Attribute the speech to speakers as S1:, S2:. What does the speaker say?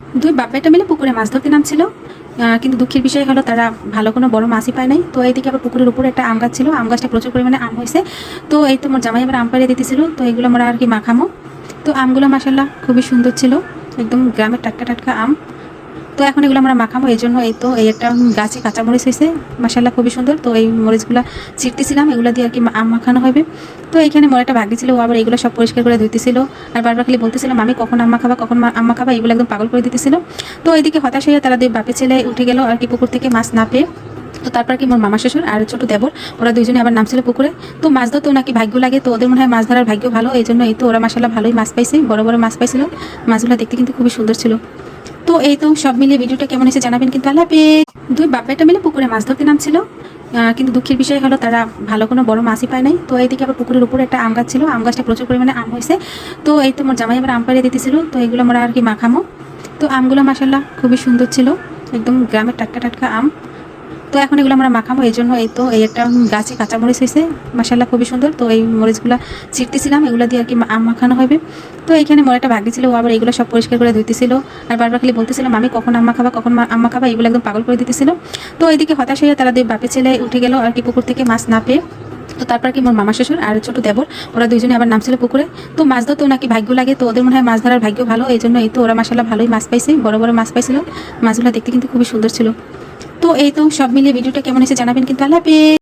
S1: দুই বাপ মিলে পুকুরে মাছ ধরতে নামছিল। কিন্তু দুঃখের বিষয় হলো তারা ভালো কোনো বড় মাছই পায় নাই। তো এইদিকে আবার পুকুরের উপরে একটা আম গাছ ছিল। আম গাছটা প্রচুর পরিমাণে আম হয়েছে। তো এই তো আমার জামাই আবার আম পাড়িয়ে দিতেছিল। তো এগুলো আমরা আর কি মাখামো। তো আমগুলো মাসাল্লাহ খুবই সুন্দর ছিল। একদম গ্রামের টাটকা টাটকা আম। তো এখন এগুলো আমরা মাখাবো, এই জন্য এই তো এই একটা গাছে কাঁচা মরিচ হয়েছে। মাসাল্লাহ খুবই সুন্দর। তো এই মরিচগুলো ছিটতেছিলাম, এগুলো দিয়ে আর কি আম মাখানো হবে। তো এইখানে মোর একটা ভাগ্যি ছিল, ও আবার এগুলো সব পরিষ্কার করে ধুইতেছিল। আর বারবার খালি বলতেছিলাম আমি কখন আম্মা খাবা কখন আম্মা খাবা এগুলো একদম পাগল করে দিতেছিল। তো এইদিকে হতাশ হয়ে তারা দুই বাপে ছেলে উঠে গেল আর কি পুকুর থেকে মাছ না পেয়ে। তো তারপর কি মোর মামা শ্বশুর আর ছোট দেবর, ওরা দুইজনে আবার নামছিল পুকুরে। তো মাছ ধরতেও নাকি ভাগ্য লাগে, তো ওদের মনে হয় মাছ ধরার ভাগ্য ভালো, এই জন্য এই তো ওরা মাসাল্লাহ ভালোই মাছ পাইছে, বড় বড় মাছ পাইছিল। মাছগুলো দেখতে কিন্তু খুবই সুন্দর ছিল। তো এই তো সব মিলিয়ে ভিডিওটা কেমন হয়েছে জানাবেন কিন্তু আল্লাহ দুই বেটা মিলে পুকুরে মাছ ধরতে নামছিল। কিন্তু দুঃখের বিষয় হলো তারা ভালো কোনো বড় মাছই পায় নাই। তো এইদিকে আবার পুকুরের উপরে একটা আম গাছ ছিল। আম গাছটা প্রচুর পরিমাণে আম হয়েছে। তো এই তো মোর জামাই আবার আম পাড়িয়ে দিতেছিল। তো এগুলো আমরা আর কি মাখামো। তো আমগুলো মাসাল্লাহ খুবই সুন্দর ছিল। একদম গ্রামের টাটকা টাটকা আম। তো এখন এগুলো আমরা মাখাবো, এই জন্য এই তো এই একটা গাছে কাঁচা মরিচ হয়েছে। মাসাল্লাহ খুবই সুন্দর। তো এই মরিচগুলো ছিটতেছিলাম, এগুলো দিয়ে আর কি আম মাখানো হবে। তো এইখানে একটা ভাগ্যি ছিল, ও আবার এগুলো সব পরিষ্কার করে ধুইতেছিল। আর বারবার খালি বলতেছিলাম আমি কখন আম্মা খাবা কখন আম্মা খাবা এগুলো একদম পাগল করে দিতেছিল। তো এইদিকে হতাশ হয়ে তারা দুই বাপে ছেলে উঠে গেল আর কি পুকুর থেকে মাছ না পেয়ে। তো তারপর কি, মোর মামা শ্বশুর আর ছোট দেবর, ওরা দুইজনে আবার নামছিল পুকুরে। তো মাছ ধরতেও নাকি ভাগ্য লাগে, তো ওদের মনে হয় মাছ ধরার ভাগ্য ভালো, এই জন্য এই তো ওরা মাসাল্লাহ ভালোই মাছ পাইছে, বড় বড় মাছ পাইছিল। মাছগুলো দেখতে কিন্তু খুবই সুন্দর ছিল। তো এই তো সব মিলিয়ে ভিডিওটা কেমন এসে জানাবেন কিন্তু আল্লাহ